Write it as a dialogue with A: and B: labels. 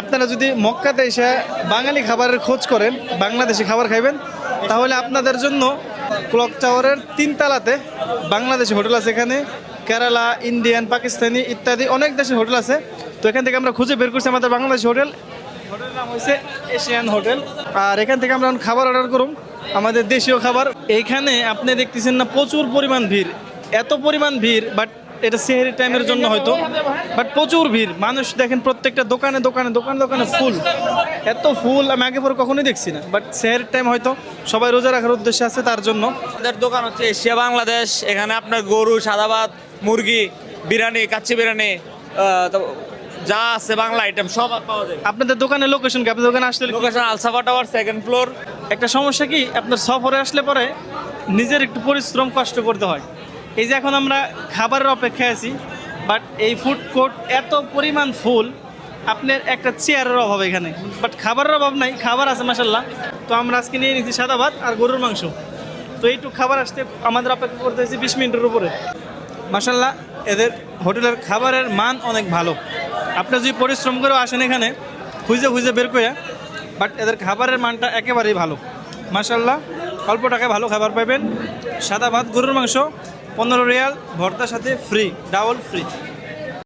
A: আপনারা যদি মক্কাতে এসে বাঙালি খাবারের খোঁজ করেন, বাংলাদেশি খাবার খাইবেন, তাহলে আপনাদের জন্য ক্লক টাওয়ারের তিনতলাতে বাংলাদেশি হোটেল আছে এখানে, কেরালা, ইন্ডিয়ান, পাকিস্তানি ইত্যাদি অনেক দেশের হোটেল আছে। তো এখান থেকে আমরা খুঁজে বের করছি আমাদের বাংলাদেশি হোটেল। হোটেলের নাম হয়েছে এশিয়ান হোটেল। আর এখান থেকে আমরা খাবার অর্ডার করুন, আমাদের দেশীয় খাবার। এইখানে আপনি দেখতেছেন না প্রচুর পরিমাণ ভিড়, এত পরিমাণ ভিড় বাট এটা সেহেরি টাইমের জন্য হয়তো বাট প্রচুর ভিড়। মানুষ দেখেন প্রত্যেকটা দোকানে দোকানে দোকানে দোকানে ফুল এত ফুল আমি আগে পরে কখনোই দেখছি না। বাট সেহের টাইম হয়তো সবাই রোজা রাখার উদ্দেশ্যে আছে তার জন্য।
B: আমাদের দোকান হচ্ছে এশিয়া বাংলাদেশ এখানে আপনার গরু সাদা ভাত মুরগি বিরিয়ানি কাচ্চি বিরিয়ানি যা আছে বাংলা আইটেম সব পাওয়া যায়।
A: আপনাদের দোকানে লোকেশন কি? আপনাদের দোকানে আসলে
B: location Alsafa tower second floor
A: একটা সমস্যা কি? আপনার সফরে আসলে পরে নিজের একটু পরিশ্রম কষ্ট করতে হয়। এই যে এখন আমরা খাবারের অপেক্ষায় আছি বাট এই ফুড কোর্ট এত পরিমাণ ফুল আপনার একটা চেয়ারের অভাব এখানে। বাট খাবারের অভাব নাই, খাবার আছে মাসাল্লাহ তো আমরা আজকে নিয়ে নিচ্ছি সাদা ভাত আর গরুর মাংস। তো এইটুকু খাবার আসতে আমাদের অপেক্ষা করতে হয়েছে বিশ মিনিটের উপরে। মাসাল্লাহ এদের হোটেলের খাবারের মান অনেক ভালো। আপনি যদি পরিশ্রম করে আসেন এখানে, খুঁজে খুঁজে বের করে বাট এদের খাবারের মানটা একেবারেই ভালো। মাসাল্লাহ অল্প টাকায় ভালো খাবার পাবেন সাদা ভাত, গরুর মাংস পনেরো রিয়াল ভর্তার সাথে ফ্রি ডাবল ফ্রি